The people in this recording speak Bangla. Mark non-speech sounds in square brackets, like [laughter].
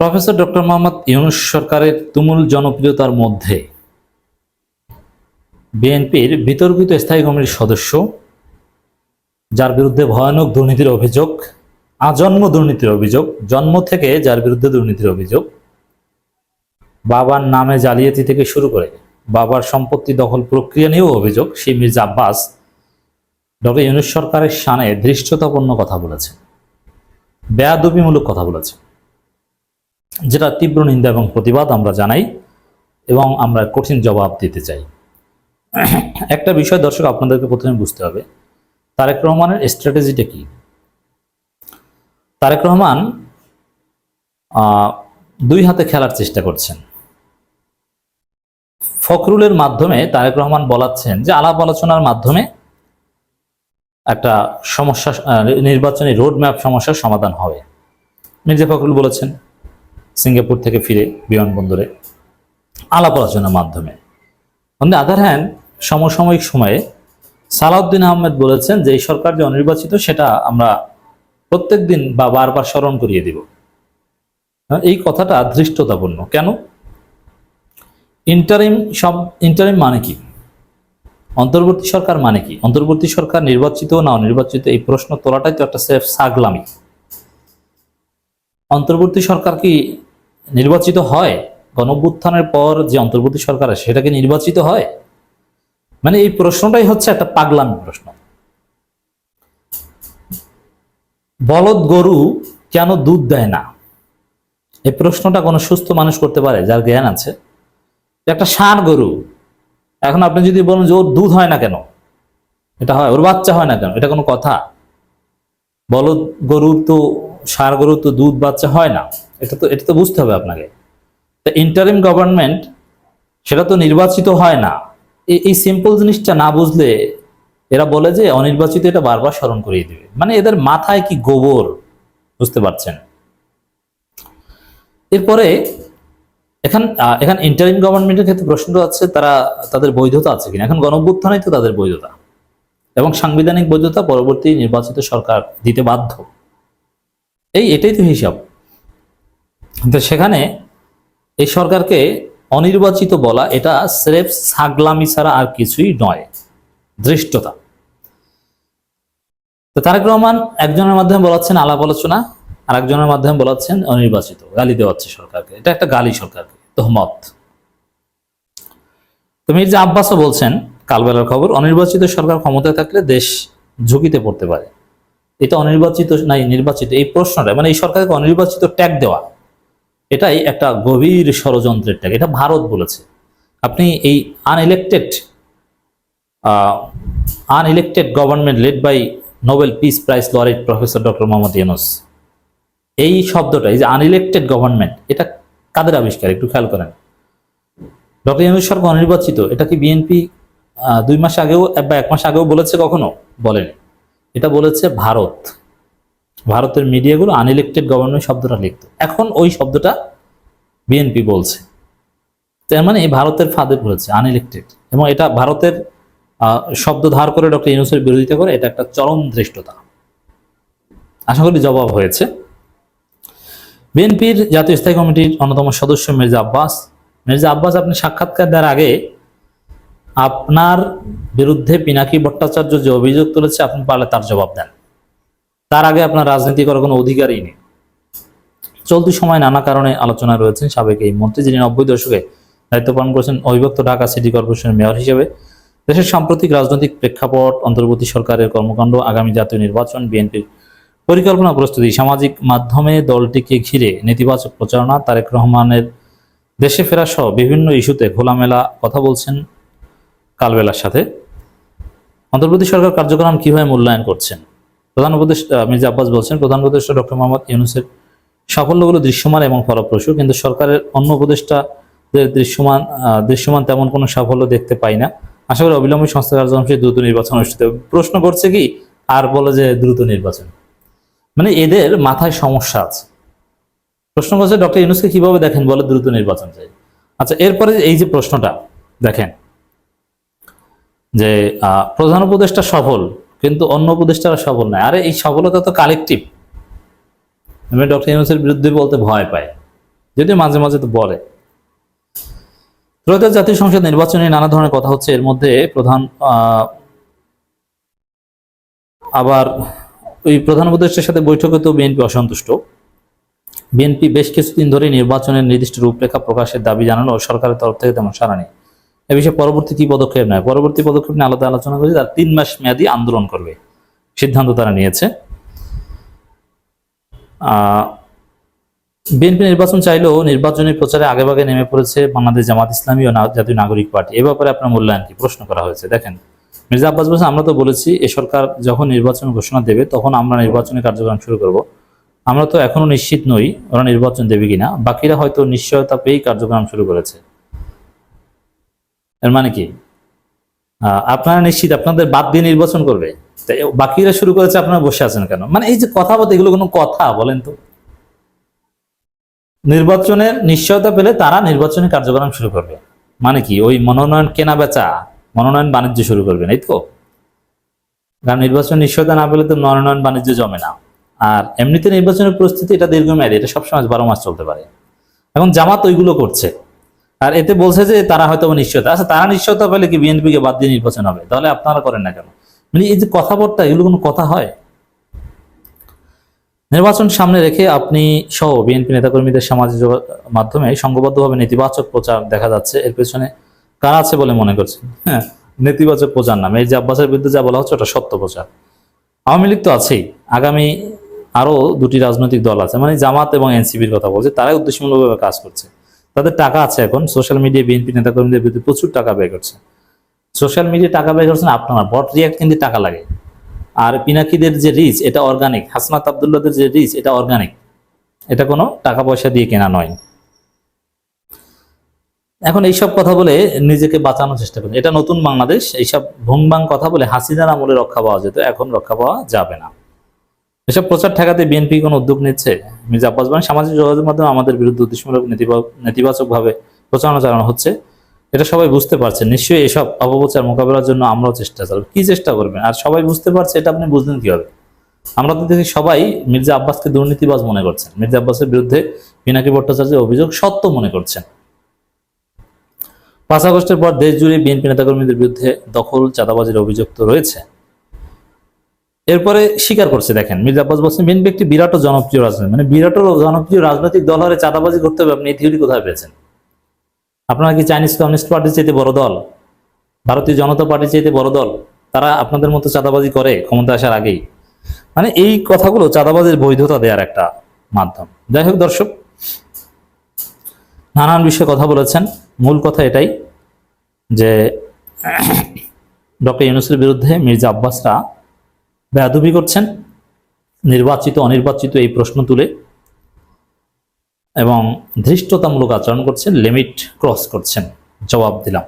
প্রফেসর ডক্টর মোহাম্মদ ইউনুস সরকারের তুমুল জনপ্রিয়তার মধ্যে বিএনপির বিতর্কিত স্থায়ী কমিটির সদস্য, যার বিরুদ্ধে ভয়ানক দুর্নীতির অভিযোগ, আজন্ম দুর্নীতির অভিযোগ, জন্ম থেকে যার বিরুদ্ধে দুর্নীতির অভিযোগ, বাবার নামে জালিয়াতি থেকে শুরু করে বাবার সম্পত্তি দখল প্রক্রিয়া নিয়েও অভিযোগ, সেই মির্জা আব্বাস ডক্টর ইউনুস সরকারের সানে ধৃষ্টতাপূর্ণ কথা বলেছে বেয়াদবিমূলক কথা বলেছে যেটা তীব্র নিন্দা এবং প্রতিবাদ আমরা জানাই এবং আমরা কঠিন জবাব দিতে চাই। একটা বিষয় দর্শক আপনাদেরকে প্রথমে বুঝতে হবে, তারেক রহমানের স্ট্র্যাটেজিটা কি? তারেক রহমান দুই হাতে খেলার চেষ্টা করছেন। ফখরুলের মাধ্যমে তারেক রহমান বলাচ্ছেন যে, আলাপ আলোচনার মাধ্যমে একটা সমস্যা নির্বাচনী রোডম্যাপ সমস্যার সমাধান হবে। মির্জা ফখরুল বলেছেন সিঙ্গাপুর থেকে ফিরে বিমানবন্দরে আলাপ আলোচনার মাধ্যমে। অন দ্য আদার হ্যান্ড, সমসাময়িক সময়ে সালাউদ্দিন আহমেদ বলেছেন যে এই সরকার যে অনির্বাচিত, সেটা আমরা প্রত্যেক দিন বা বারবার স্মরণ করিয়ে দিব। এই কথাটা ধৃষ্টতাপূর্ণ। কেন? ইন্টারিম সব, ইন্টারিম মানে কি? অন্তর্বর্তী সরকার মানে কি? অন্তর্বর্তী সরকার নির্বাচিত না অনির্বাচিত, এই প্রশ্ন তোলাটাই তো একটা সেফ সাগলামি। অন্তর্বর্তী সরকার কি নির্বাচিত হয়, গণভ্যুত্থানের পর যে অন্তর্বর্তী সরকার আছে সেটা কি নির্বাচিত হয়? মানে এই প্রশ্নটাই হচ্ছে একটা পাগলামি প্রশ্ন। বলদ গরু কেন দুধ দেয় না? এই প্রশ্নটা কোনো সুস্থ মানুষ করতে পারে, যার জ্ঞান আছে। একটা ষাঁড় গরু, এখন আপনি যদি বলেন যে ওর দুধ হয় না কেন? এটা হয়, ওর বাচ্চা হয় না কেন? এটা কোনো কথা। বলদ গরুর তো, ষাঁড় গরুর তো দুধ বাচ্চা হয় না। এটা তো এটা তো বুঝতে হবে আপনাকে। তা ইন্টারিম গভর্নমেন্ট সেটা তো নির্বাচিত হয় না। এই- সিম্পল জিনিসটা না বুঝলে এরা বলে যে অনির্বাচিত এটা বারবার স্মরণ করিয়ে দিবে। মানে এদের মাথায় কি গোবর? বুঝতে পারছেন? এরপরে এখান এখান ইন্টারিম গভর্নমেন্টের ক্ষেত্রে প্রশ্নটা আছে, তারা, তাদের বৈধতা আছে কিনা? এখন গণভ্যুত্থানেই তো তাদের বৈধতা। এবং সাংবিধানিক বৈধতা পরবর্তী নির্বাচিত সরকার দিতে বাধ্য। এই, এটাই তো হিসাব। তো সেখানে এই সরকারকে অনির্বাচিত বলা এটা স্রেফ ছাগলামি ছাড়া আর কিছুই নয়, ধৃষ্টতা। তো তারেক রহমান একজনের মাধ্যমে বলাচ্ছেন আলাপ আলোচনা আর একজনের মাধ্যমে বলাচ্ছেন অনির্বাচিত, গালি দেওয়াচ্ছে সরকারকে। এটা একটা গালি সরকারকে, তোহমত। তো মির্জা আব্বাসও বলছেন, কালবেলার খবর, অনির্বাচিত সরকার ক্ষমতায় থাকলে দেশ ঝুঁকিতে পড়তে পারে। এটা অনির্বাচিত, নাই, নির্বাচিত, এই প্রশ্নটা মানে এই সরকারকে অনির্বাচিত ট্যাগ দেওয়া। এটাই একটা গভীর ষড়যন্ত্রের ট্যাগ, এটা ভারত বলেছে। আপনি এই unelected unelected government led by Nobel peace prize laureate professor doctor Mohammad Yunus এই শব্দটা, এই যে আনইলেক্টেড গভর্নমেন্ট এটা কাদের আবিষ্কার? একটু খেয়াল করেন। ডক্টর ইউনুস সরকার অনির্বাচিত, এটা কি বিএনপি দুই মাস আগেও, বা এক মাস আগেও বলেছে কখনো? বলেনি। এটা বলেছে ভারত। ভারতের মিডিয়াগুলো আনইলেক্টেড গভর্নমেন্ট শব্দটা লিখতো। এখন ওই শব্দটা বিএনপি বলছে। তার মানে ভারতের ফাঁদে পড়েছে আনইলেক্টেড এবং এটা ভারতের শব্দ ধার করে ডক্টর ইউনুসের বিরোধিতা করে, এটা একটা চরম ধৃষ্টতা। আশা করি জবাব হয়েছে। বিএনপির জাতীয় স্থায়ী কমিটির অন্যতম সদস্য মির্জা আব্বাস। মির্জা আব্বাস, আপনি সাক্ষাৎকার দেওয়ার আগে আপনার বিরুদ্ধে পিনাকি ভট্টাচার্য যে অভিযোগ তুলেছে, আপনি পারলে তার জবাব দেন। তার আগে আপনার রাজনীতি করার কোনো অধিকারই নেই। চলতি সময় নানা কারণে আলোচনা রয়েছেন সাবেক এই মন্ত্রী যিনি নব্বই দশকে দায়িত্ব পালন করেছেন অবিভক্ত ঢাকা সিটি কর্পোরেশনের মেয়র হিসেবে। দেশের সাম্প্রতিক রাজনৈতিক প্রেক্ষাপট, অন্তর্বর্তী সরকারের কর্মকাণ্ড, আগামী জাতীয় নির্বাচন, বিএনপির পরিকল্পনা প্রস্তুতি, সামাজিক মাধ্যমে দলটিকে ঘিরে নেতিবাচক প্রচারণা, তারেক রহমানের দেশে ফেরা সহ বিভিন্ন ইস্যুতে খোলামেলা কথা বলছেন কালবেলার সাথে। অন্তর্বর্তী সরকার কার্যক্রম কীভাবে মূল্যায়ন করছেন? প্রধান উপদেষ্টা মির্জা আব্বাস বলছেন, প্রধান উপদেষ্টা ডক্টর মোহাম্মদ ইউনুসের সাফল্যগুলো দৃশ্যমান এবং ফলপ্রসূ, কিন্তু সরকারের অন্য উপদেষ্টাদের দৃশ্যমান দৃশ্যমান তেমন কোনো সাফল্য দেখতে পাই না। আশা করি অবিলম্বে সংস্থা কার্যক্রমে দ্রুত নির্বাচন অনুষ্ঠিত প্রশ্ন করছে কি, আর বলে যে দ্রুত নির্বাচন। মানে এদের মাথায় সমস্যা আছে। প্রশ্ন করছে ডক্টর ইউনুসকে কীভাবে দেখেন, বলে দ্রুত নির্বাচন চাই। আচ্ছা এরপরে এই যে প্রশ্নটা, দেখেন যে প্রধান উপদেষ্টা সফল কিন্তু অন্য উপদেষ্টারা সফল নয়। আরে এই সফলতা তো কালেকটিভ আমি ডক্টর ইউনুসের বিরুদ্ধে বলতে ভয় পায় যদিও মাঝে মাঝে তো বলে। ত্রয়োদশ জাতীয় সংসদ নির্বাচনে নানা ধরনের কথা হচ্ছে। এর মধ্যে প্রধান আবার ওই প্রধান উপদেষ্টার সাথে বৈঠকে তো বিএনপি অসন্তুষ্ট। বিএনপি বেশ কিছুদিন ধরে নির্বাচনের নির্দিষ্ট রূপরেখা প্রকাশের দাবি জানালো। সরকারের তরফ থেকে তেমন সারা নেই। এ বিষয়ে পরবর্তী কি পদক্ষেপ নেয়? পরবর্তী পদক্ষেপ নিয়ে আলাদা আলোচনা করেছে, তার তিন মাস মেয়াদী আন্দোলন করবে। সিদ্ধান্ত তারা নিয়েছে। বিএনপি নির্বাচন চাইলেও নির্বাচনী প্রচারে আগেভাগে নেমে পড়েছে বাংলাদেশ জামাত ইসলামী ও জাতীয় নাগরিক পার্টি। এ ব্যাপারে আপনার মূল্যায়ন কি? প্রশ্ন করা হয়েছে। দেখেন, মির্জা আব্বাস বলছেন, আমরা তো বলেছি, এ সরকার যখন নির্বাচন ঘোষণা দেবে, তখন আমরা নির্বাচনী কার্যক্রম শুরু করব। আমরা তো এখনও নিশ্চিত নই ওরা নির্বাচন দেবে কিনা। বাকিরা হয়তো নিশ্চয়তা পেয়েই কার্যক্রম শুরু করেছে। এর মানে কি? আপনারা নিশ্চিত আপনাদের বাদ দিয়ে নির্বাচন করবে। বাকিরা শুরু করেছে, আপনারা বসে আছেন কেন? মানে এই যে কথা বলতে, এগুলো কোনো কথা, বলেন তো। নির্বাচনের নিশ্চয়তা পেলে তারা নির্বাচনী কার্যক্রম শুরু করবে। মানে কি? ওই মনোনয়ন কেনা বেচা, মনোনয়ন বাণিজ্য শুরু করবে এই তো? কারণ নির্বাচন নিশ্চয়তা না পেলে তো মনোনয়ন বাণিজ্য জমে না। আর এমনিতে নির্বাচনের পরিস্থিতি এটা দীর্ঘমেয়াদী, এটা সবসময় বারো মাস চলতে পারে। এখন জামাত ওইগুলো করছে। আর এতে বলছে যে তারা হয়তো নিশ্চয়তা। আচ্ছা তারা নিশ্চয়তা পেলে কি বিএনপিকে বাদ দিয়ে নির্বাচন হবে? তাহলে আপনারা করেন না কেন? মানে এই যে কথাবার্তা, এগুলো কোনো কথা হয়? নির্বাচন সামনে রেখে আপনি সহ বিএনপি নেতাকর্মীদের সামাজিক মাধ্যমে সংঘবদ্ধভাবে নেতিবাচক প্রচার দেখা যাচ্ছে। এর পেছনে কারা আছে বলে মনে করছেন? হ্যাঁ নেতিবাচক প্রচার নামে। এই যে আব্বাসের বিরুদ্ধে যা বলা হচ্ছে, ওটা সত্য প্রচার। আওয়ামী লীগ তো আছেই। আগামী আরও দুটি রাজনৈতিক দল আছে। মানে জামাত এবং এনসিপির কথা বলছে। তারাই উদ্দেশ্যমূলকভাবে কাজ করছে। তাদের টাকা আছে এখন। সোশ্যাল মিডিয়ায় বিএনপি নেতাকর্মীদের বিরুদ্ধে প্রচুর টাকা ব্যয় করছে। সোশ্যাল মিডিয়ায় টাকা ব্যয় করছেন আপনারা বট রিয়াক্ট কিন্তু টাকা লাগে। আর পিনাকিদের যে রিচ এটা অর্গানিক হাসনাত আবদুল্লাদের যে রিচ এটা অর্গানিক এটা কোনো টাকা পয়সা দিয়ে কেনা নয়। এখন এইসব কথা বলে নিজেকে বাঁচানোর চেষ্টা করছে এটা নতুন বাংলাদেশ, এইসব ভুংবাং কথা বলে হাসিনার আমলে রক্ষা পাওয়া যেত, এখন রক্ষা পাওয়া যাবে না। এসব প্রচার ঠেকাতে বিএনপি কোনো উদ্যোগ নিচ্ছে? মির্জা আব্বাস বলেন, সামাজিক যোগাযোগ মাধ্যমে আমাদের বিরুদ্ধে উদ্দেশ্যমূলক নেতিবা- নেতিবাচকভাবে প্রচারণা চালানো হচ্ছে। এটা সবাই বুঝতে পারছেন নিশ্চয়ই এসব অপপ্রচার মোকাবেলার জন্য আমরাও চেষ্টা চালাবো। কি চেষ্টা করবেন? আর সবাই বুঝতে পারছে, এটা আপনি বুঝলেন কীভাবে? আমরা তো দেখি সবাই মির্জা আব্বাসকে দুর্নীতিবাজ মনে করছেন। মির্জা আব্বাসের বিরুদ্ধে পিনাকি ভট্টাচার্যের অভিযোগ সত্য মনে করছেন। পাঁচ আগস্টের পর দেশ জুড়ে বিএনপি নেতাকর্মীদের বিরুদ্ধে দখল, চাঁদাবাজির অভিযোগ তো রয়েছে। এরপরে স্বীকার করছে, দেখেন, মির্জা আব্বাস বলছেন বিএনপি একটি বিরাট জনপ্রিয় রাজনীতি মানে বিরাট জনপ্রিয় রাজনৈতিক দল চাঁদাবাজি করতে হবে, আপনি এই থিওরি কোথায় পেয়েছেন? আপনারা কি চাইনিজ কমিউনিস্ট পার্টির চাইতে বড় দল? ভারতীয় জনতা পার্টির চাইতে বড় দল? তারা আপনাদের মতো চাঁদাবাজি করে ক্ষমতা আসার আগেই। মানে এই কথাগুলো চাঁদাবাজির বৈধতা দেওয়ার একটা মাধ্যম। যাই হোক দর্শক, নানান বিষয়ে কথা বলেছেন। মূল কথা এটাই যে, [coughs] ডক্টর ইউনুসের বিরুদ্ধে মির্জা আব্বাসরা বেয়াদবি করছেন, নির্বাচিত, অনির্বাচিত এই প্রশ্ন তুলে এবং ধৃষ্টতামূলক আচরণ করছেন লিমিট ক্রস করছেন, জবাব দিলাম।